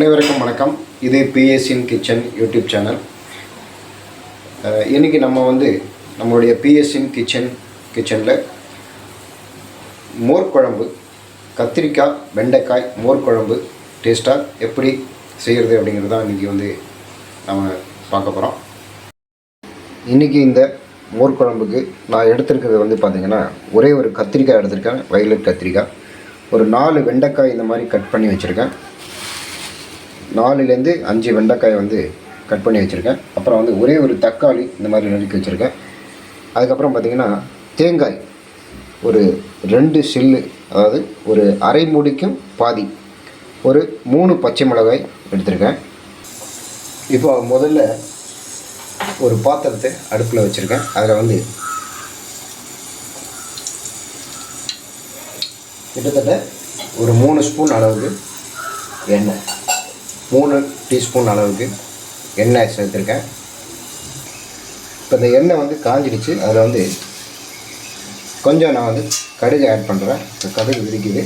அனைவருக்கும் வணக்கம். இது பிஎஸ்இன் கிச்சன் யூடியூப் சேனல் இன்றைக்கி நம்ம வந்து நம்மளுடைய பிஎஸ்இன் கிச்சன் கிச்சனில் மோர் குழம்பு கத்திரிக்காய் வெண்டைக்காய் மோர் குழம்பு டேஸ்ட்டாக எப்படி செய்கிறது அப்படிங்கிறது தான் இன்றைக்கி வந்து நம்ம பார்க்க போகிறோம் இன்றைக்கி இந்த மோர் குழம்புக்கு நான் எடுத்திருக்கிறது வந்து பார்த்திங்கன்னா ஒரே ஒரு கத்திரிக்காய் எடுத்திருக்கேன் வயலட் கத்திரிக்காய். ஒரு நாலு வெண்டைக்காய் இந்த மாதிரி கட் பண்ணி வச்சுருக்கேன். நாலுலேருந்து அஞ்சு வெண்டைக்காய் வந்து கட் பண்ணி வச்சுருக்கேன். அப்புறம் வந்து ஒரே ஒரு தக்காளி இந்த மாதிரி நறுக்கி வச்சுருக்கேன். அதுக்கப்புறம் பார்த்திங்கன்னா தேங்காய் ஒரு ரெண்டு சில்லு அதாவது ஒரு அரை மூடிக்கும் பாதி ஒரு மூணு பச்சை மிளகாய் எடுத்திருக்கேன். இப்போ முதல்ல ஒரு பாத்திரத்தை அடுப்பில் வச்சுருக்கேன். அதில் வந்து கிட்டத்தட்ட ஒரு மூணு ஸ்பூன் அளவுக்கு எண்ணெய். மூணு டீஸ்பூன் அளவுக்கு எண்ணெய் சேர்த்துருக்கேன் இப்போ இந்த எண்ணெய் வந்து காஞ்சிடுச்சு. அதில் வந்து கொஞ்சம் நான் வந்து கடுகு ஆட் பண்ணுறேன் இப்போ கடுகு விரிக்குது.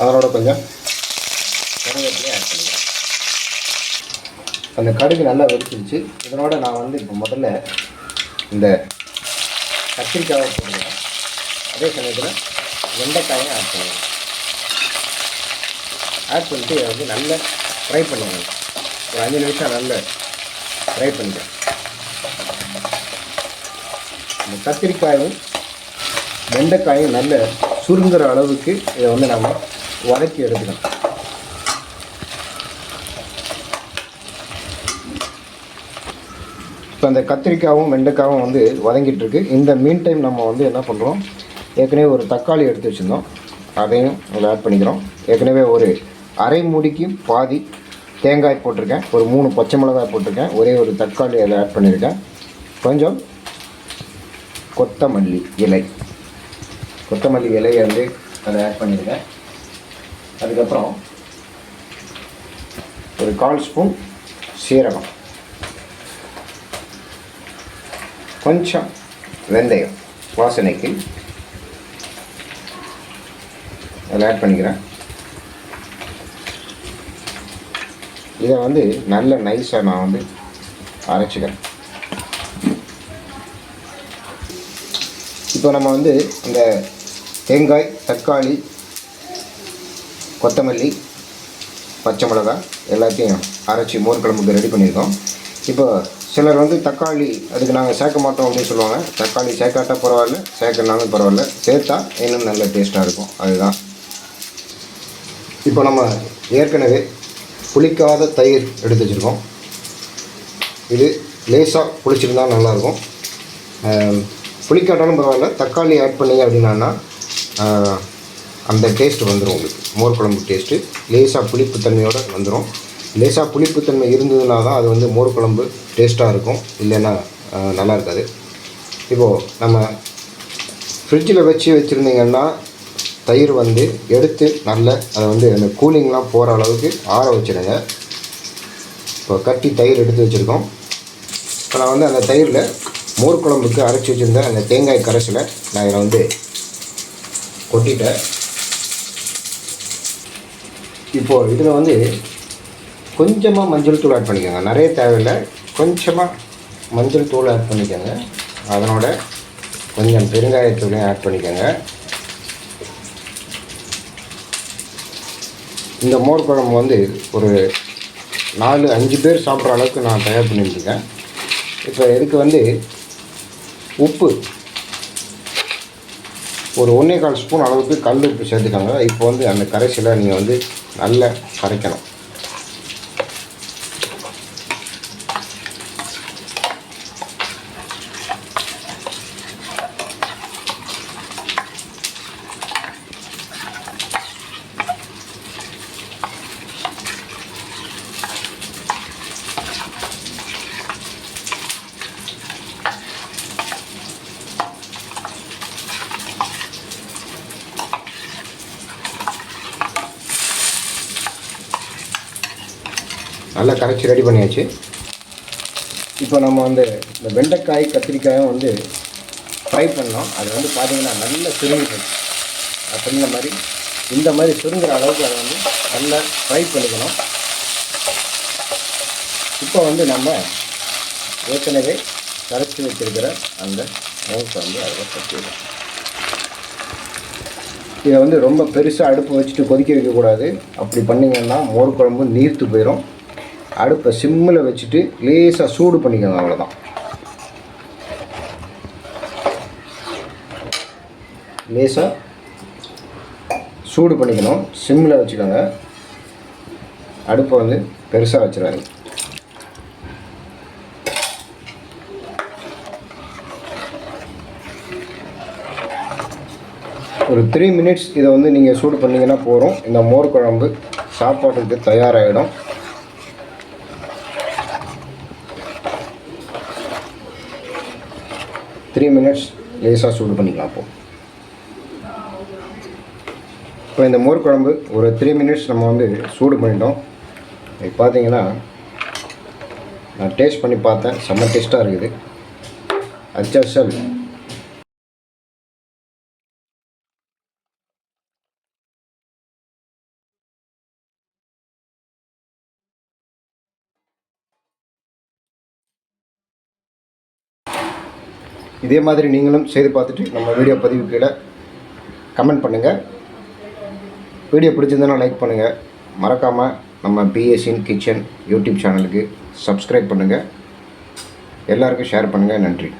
அதனோட கொஞ்சம் கருவேப்பிலையும் ஆட் பண்ணுறேன் அந்த கடுகு நல்லா வெடிச்சிருச்சு. இதனோட நான் வந்து இப்போ முதல்ல இந்த கத்திரிக்காயை போடுறேன் அதே சமயத்தில் வெண்டைக்காயும் ஆட் பண்ணுவேன் ஆட் பண்ணிட்டு இதை வந்து நல்லா ஃப்ரை பண்ணுவேன் ஒரு அஞ்சு நிமிஷம் நல்லா ஃப்ரை பண்ணுறேன் இந்த கத்திரிக்காயும் வெண்டைக்காயும் நல்ல சுருங்குற அளவுக்கு இதை வந்து நம்ம வதக்கி எடுத்துக்கணும் இப்போ அந்த கத்திரிக்காயும் வெண்டைக்காயும் வந்து வதங்கிட்டுருக்கு இந்த மீன் டைம் நம்ம வந்து என்ன பண்ணுறோம் ஏற்கனவே ஒரு தக்காளி எடுத்து வச்சுருந்தோம். அதையும் அதில் ஆட் பண்ணிக்கிறோம். ஏற்கனவே ஒரு அரை மூடிக்கு பாதி தேங்காய் போட்டிருக்கேன். ஒரு மூணு பச்சை மிளகாய் போட்டிருக்கேன். ஒரே ஒரு தக்காளி அதில் ஆட் பண்ணியிருக்கேன். கொஞ்சம் கொத்தமல்லி இலை. கொத்தமல்லி இலையை வந்து அதை ஆட் பண்ணியிருக்கேன். அதுக்கப்புறம் ஒரு கால் ஸ்பூன் சீரகம். கொஞ்சம் வெந்தயம் வாசனைக்கு. அதில் ஆட் பண்ணிக்கிறேன். இதை வந்து நல்ல நைஸாக நான் வந்து அரைச்சிக்கிறேன். இப்போ நம்ம வந்து இந்த தேங்காய் தக்காளி கொத்தமல்லி பச்சை மிளகா எல்லாத்தையும் அரைச்சி மோர் குழம்புக்கு ரெடி பண்ணியிருக்கோம். இப்போ சிலர் வந்து தக்காளி அதுக்கு நாங்கள் சேர்க்க மாட்டோம் அப்படின்னு சொல்லுவாங்க. தக்காளி சேர்க்காட்டா பரவாயில்ல சேர்க்கனாலும் பரவாயில்ல. சேர்த்தா இன்னும் நல்ல டேஸ்ட்டாக இருக்கும். அதுதான். இப்போ நம்ம ஏற்கனவே புளிக்காத தயிர் எடுத்து வச்சுருக்கோம். இது லேசாக புளிச்சிருந்தால் நல்லாயிருக்கும். புளிக்காட்டாலும் பரவாயில்ல. தக்காளி ஆட் பண்ணீங்க அப்படின்னா அந்த டேஸ்ட் வந்துடும் உங்களுக்கு. மோர் குழம்பு டேஸ்ட்டு லேசாக புளிப்புத்தன்மையோடு வந்துடும் லேசாக புளிப்புத்தன்மை இருந்ததுனால தான் அது வந்து மோர் குழம்பு டேஸ்ட்டாக இருக்கும். இல்லைன்னா நல்லா இருக்காது. இப்போது நம்ம ஃப்ரிட்ஜில் வச்சு வச்சுருந்தீங்கன்னா தயிர் வந்து எடுத்து நல்ல அதை வந்து அந்த கூலிங்லாம் போகிற அளவுக்கு ஆற வச்சுடுங்க இப்போ கட்டி தயிர் எடுத்து வச்சுருக்கோம். இப்போ நான் வந்து அந்த தயிரில் மோர் குழம்புக்கு அரைச்சி வச்சுருந்த அந்த தேங்காய் கரைசலை நான் இதில் வந்து கொட்டிட்டேன். இப்போது இதில் வந்து கொஞ்சமாக மஞ்சள் தூள் ஆட் பண்ணிக்கோங்க. நிறைய தேவையில்லை. கொஞ்சமாக மஞ்சள் தூள் ஆட் பண்ணிக்கோங்க. அதனோட கொஞ்சம் பெருங்காயத்தூளையும் ஆட் பண்ணிக்கோங்க. இந்த மோர் குழம்பு வந்து ஒரு நாலு அஞ்சு பேர் சாப்பிட்ற அளவுக்கு நான் தயார் பண்ணியிருக்கேன். இப்போ இதுக்கு வந்து உப்பு. ஒரு ஒன்றே கால் ஸ்பூன் அளவுக்கு கல் உப்பு சேர்த்துக்கோங்க. இப்போ வந்து அந்த கரைசலை நீங்கள் வந்து நல்லா கரைக்கணும். நல்லா கரைச்சி ரெடி பண்ணியாச்சு. இப்போ நம்ம வந்து இந்த வெண்டைக்காய் கத்திரிக்காயும் வந்து ஃப்ரை பண்ணோம் அது வந்து பார்த்திங்கன்னா நல்ல சுருங்கிடுச்சு அப்படின்ற மாதிரி இந்த மாதிரி சுருங்குற அளவுக்கு அதை வந்து நல்லா ஃப்ரை பண்ணிக்கணும். இப்போ வந்து நம்ம ஏற்கனவே கரைச்சி வச்சிருக்கிற அந்த மோர் வந்து அதில் கொட்டிடுறோம் இதை வந்து ரொம்ப பெருசாக அடுப்பு வச்சுட்டு கொதிக்க வைக்கக்கூடாது. அப்படி பண்ணிங்கன்னா மோர் குழம்பு நீர்த்து போயிடும் அடுப்பை சிம்மில் வச்சுட்டு லேசாக சூடு பண்ணிக்கோங்க அவ்வளோதான் லேசாக சூடு பண்ணிக்கணும். சிம்மில் வச்சுக்கோங்க. அடுப்பை வந்து பெருசாக வச்சிடாது ஒரு த்ரீ மினிட்ஸ் இதை வந்து நீங்கள் சூடு பண்ணிங்கன்னா போகிறோம் இந்த மோர் குழம்பு சாப்பாட்டுக்கு தயாராகிடும் த்ரீ மினிட்ஸ் லேசாக சூடு பண்ணிக்கலாம் அப்போ. இப்போ இந்த மோர் குழம்பு ஒரு த்ரீ மினிட்ஸ் நம்ம வந்து சூடு பண்ணிட்டோம். இப்போ பார்த்தீங்கன்னா நான் டேஸ்ட் பண்ணி பார்த்தேன். செம்ம டேஸ்ட்டாக இருக்குது. அச்சல் இதே மாதிரி நீங்களும் செய்து பார்த்துட்டு நம்ம வீடியோ பதிவு கீழே கமெண்ட் பண்ணுங்கள் வீடியோ பிடிச்சிருந்தனா லைக் பண்ணுங்கள் மறக்காமல் நம்ம பிஎஸ்இன் கிச்சன் யூடியூப் சேனலுக்கு சப்ஸ்கிரைப் பண்ணுங்கள் எல்லாருக்கும் ஷேர் பண்ணுங்கள் நன்றி.